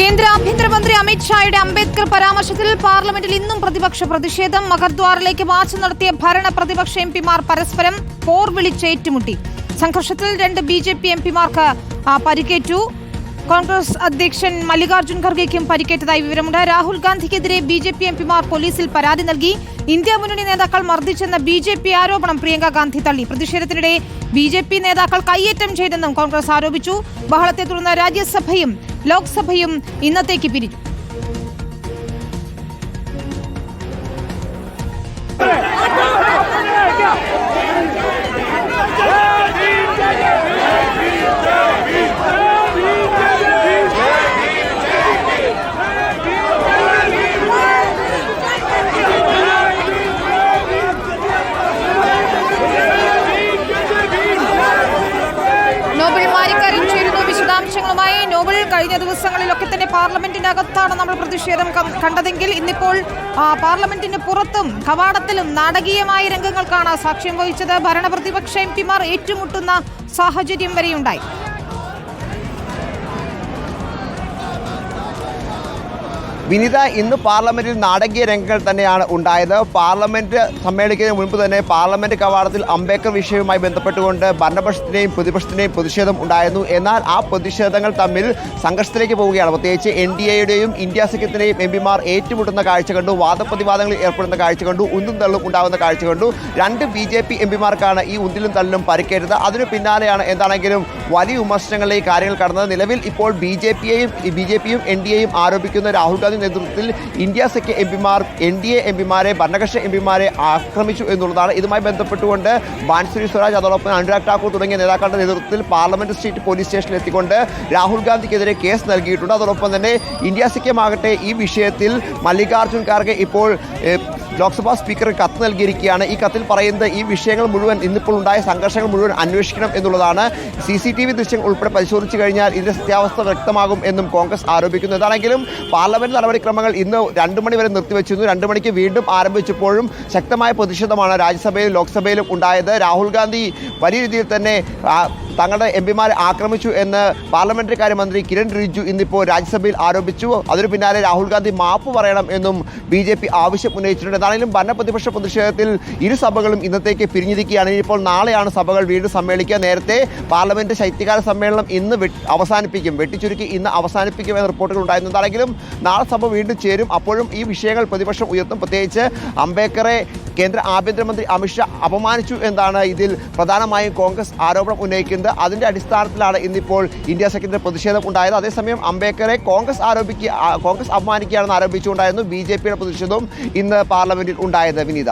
കേന്ദ്ര ആഭ്യന്തരമന്ത്രി അമിത്ഷായുടെ അംബേദ്കർ പരാമർശത്തിൽ പാർലമെന്റിൽ ഇന്നും പ്രതിപക്ഷ പ്രതിഷേധം. മഹദ്വാറിലേക്ക് മാർച്ച് നടത്തിയ ഭരണ പ്രതിപക്ഷ എം പിമാർ പരസ്പരം പോർ വിളിച്ച് ഏറ്റുമുട്ടി. സംഘർഷത്തിൽ രണ്ട് ബി ജെ പി എം പിമാർക്ക് പരിക്കേറ്റു. കോൺഗ്രസ് അധ്യക്ഷൻ മല്ലികാർജുൻ ഖർഗെക്കും പരിക്കേറ്റതായി വിവരമുണ്ട്. രാഹുൽ ഗാന്ധിക്കെതിരെ ബി ജെ പി എം പിമാർ പോലീസിൽ പരാതി നൽകി. ഇന്ത്യ മുന്നണി നേതാക്കൾ മർദ്ദിച്ചെന്ന ബി ജെ പി ആരോപണം പ്രിയങ്ക ഗാന്ധി തള്ളി. പ്രതിഷേധത്തിനിടെ ബി ജെ പി നേതാക്കൾ കയ്യേറ്റം ചെയ്തെന്നും കോൺഗ്രസ് ആരോപിച്ചു. ബഹളത്തെ തുടർന്ന് രാജ്യസഭയും ലോക്സഭയും ഇന്നത്തേക്ക് പിരിഞ്ഞു. കഴിഞ്ഞ ദിവസങ്ങളിലൊക്കെ തന്നെ പാർലമെന്റിനകത്താണ് നമ്മൾ പ്രതിഷേധം കണ്ടതെങ്കിൽ ഇന്നിപ്പോൾ പാർലമെന്റിന് പുറത്തും കവാടത്തിലും നാടകീയമായ രംഗങ്ങൾക്കാണ് സാക്ഷ്യം വഹിച്ചത്. ഭരണപ്രതിപക്ഷ എം പിമാർ ഏറ്റുമുട്ടുന്ന സാഹചര്യം വരെയുണ്ടായി. വിനിത ഇന്ന് പാർലമെന്റിൽ നാടകീയ രംഗങ്ങൾ തന്നെയാണ് ഉണ്ടായത്. പാർലമെന്റ് സമ്മേളിക്കുന്നതിന് മുൻപ് തന്നെ പാർലമെന്റ് കവാടത്തിൽ അംബേദ്കർ വിഷയവുമായി ബന്ധപ്പെട്ടുകൊണ്ട് ഭരണപക്ഷത്തിന്റെയും പ്രതിപക്ഷത്തിനെയും പ്രതിഷേധം ഉണ്ടായിരുന്നു. എന്നാൽ ആ പ്രതിഷേധങ്ങൾ തമ്മിൽ സംഘർഷത്തിലേക്ക് പോവുകയാണ്. പ്രത്യേകിച്ച് എൻ ഡി എയുടെയും ഇന്ത്യ സഖ്യത്തിന്റെയും എം പിമാർ ഏറ്റുമുട്ടുന്ന കാഴ്ച കണ്ടു. വാദപ്രതിവാദങ്ങളിൽ ഏർപ്പെടുന്ന കാഴ്ച കണ്ടു. ഉന്തും തള്ളും ഉണ്ടാകുന്ന കാഴ്ച കണ്ടു. രണ്ട് ബി ജെ പി എം പിമാർക്കാണ് ഈ ഉന്തിലും തള്ളിലും പരിക്കേറ്റത്. അതിനു പിന്നാലെയാണ് എന്താണെങ്കിലും വലിയ വിമർശനങ്ങളിലേക്ക് കാര്യങ്ങൾ കടന്നത്. നിലവിൽ ഇപ്പോൾ ബി ജെ പിയെയും ബി ജെ പിയും എൻ ഡി എയും ആരോപിക്കുന്ന രാഹുൽ ഗാന്ധി നേതൃത്വത്തിൽ ഇന്ത്യ സഖ്യ എം പിമാർ എൻ ഡി എ എം പിമാരെ ഭരണകക്ഷി എം പിമാരെ ആക്രമിച്ചു എന്നുള്ളതാണ്. ഇതുമായി ബന്ധപ്പെട്ടുകൊണ്ട് ബാൻസുരി സ്വരാജ് അതോടൊപ്പം അനുരാഗ് ഠാക്കൂർ തുടങ്ങിയ നേതാക്കളുടെ നേതൃത്വത്തിൽ പാർലമെന്റ് സ്ട്രീറ്റ് പോലീസ് സ്റ്റേഷനിൽ എത്തിക്കൊണ്ട് രാഹുൽ ഗാന്ധിക്കെതിരെ കേസ് നൽകിയിട്ടുണ്ട്. അതോടൊപ്പം തന്നെ ഇന്ത്യ സഖ്യമാകട്ടെ ഈ വിഷയത്തിൽ മല്ലികാർജുൻ ഖാർഗെ ഇപ്പോൾ ലോക്സഭാ സ്പീക്കർ കത്ത് നൽകിയിരിക്കുകയാണ്. ഈ കത്തിൽ പറയുന്നത് ഈ വിഷയങ്ങൾ മുഴുവൻ ഇന്നിപ്പോൾ ഉണ്ടായ സംഘർഷങ്ങൾ മുഴുവൻ അന്വേഷിക്കണം എന്നുള്ളതാണ്. സി സി ടി വി ദൃശ്യങ്ങൾ ഉൾപ്പെടെ പരിശോധിച്ചു കഴിഞ്ഞാൽ ഇതിന്റെ സത്യാവസ്ഥ വ്യക്തമാകും എന്നും കോൺഗ്രസ് ആരോപിക്കുന്നു. എന്താണെങ്കിലും പാർലമെന്റ് നടപടിക്രമങ്ങൾ ഇന്ന് രണ്ടു മണി വരെ നിർത്തിവെച്ചിരുന്നു. രണ്ടു മണിക്ക് വീണ്ടും ആരംഭിച്ചപ്പോഴും ശക്തമായ പ്രതിഷേധമാണ് രാജ്യസഭയിലും ലോക്സഭയിലും ഉണ്ടായത്. രാഹുൽ ഗാന്ധി വലിയ രീതിയിൽ തന്നെ തങ്ങളുടെ എം പിമാരെ ആക്രമിച്ചു എന്ന് പാർലമെന്ററി കാര്യമന്ത്രി കിരൺ റിജിജു ഇന്നിപ്പോൾ രാജ്യസഭയിൽ ആരോപിച്ചു. അതിനു പിന്നാലെ രാഹുൽ ഗാന്ധി മാപ്പ് പറയണം എന്നും ബി ആവശ്യം ഉന്നയിച്ചിട്ടുണ്ട്. എന്താണെങ്കിലും ഭരണപ്രതിപക്ഷ പ്രതിഷേധത്തിൽ ഇരു സഭകളും ഇന്നത്തേക്ക് പിരിഞ്ഞിരിക്കുകയാണ്. ഇപ്പോൾ നാളെയാണ് സഭകൾ വീണ്ടും സമ്മേളിക്കുക. നേരത്തെ പാർലമെന്റ് ശൈത്യകാല സമ്മേളനം ഇന്ന് അവസാനിപ്പിക്കും. വെട്ടിച്ചുരുക്കി ഇന്ന് അവസാനിപ്പിക്കും എന്ന റിപ്പോർട്ടുകൾ ഉണ്ടായിരുന്നു. എന്താണെങ്കിലും നാളെ സഭ വീണ്ടും ചേരും. അപ്പോഴും ഈ വിഷയങ്ങൾ പ്രതിപക്ഷം ഉയർത്തും. പ്രത്യേകിച്ച് അംബേദ്കറെ കേന്ദ്ര ആഭ്യന്തരമന്ത്രി അമിത്ഷാ അപമാനിച്ചു എന്നാണ് ഇതിൽ പ്രധാനമായും കോൺഗ്രസ് ആരോപണം ഉന്നയിക്കുന്നത്. അതിന്റെ അടിസ്ഥാനത്തിലാണ് ഇന്നിപ്പോൾ ഇന്ത്യ സഖ്യത്തിന്റെ പ്രതിഷേധം ഉണ്ടായത്. അതേസമയം അംബേദ്കറെ കോൺഗ്രസ് ആരോപിക്കുക കോൺഗ്രസ് അപമാനിക്കുകയാണെന്ന് ആരോപിച്ചുകൊണ്ടായിരുന്നു ബി ജെ പിയുടെ പ്രതിഷേധവും ഇന്ന് പാർലമെന്റിൽ ഉണ്ടായത്. വിനീത.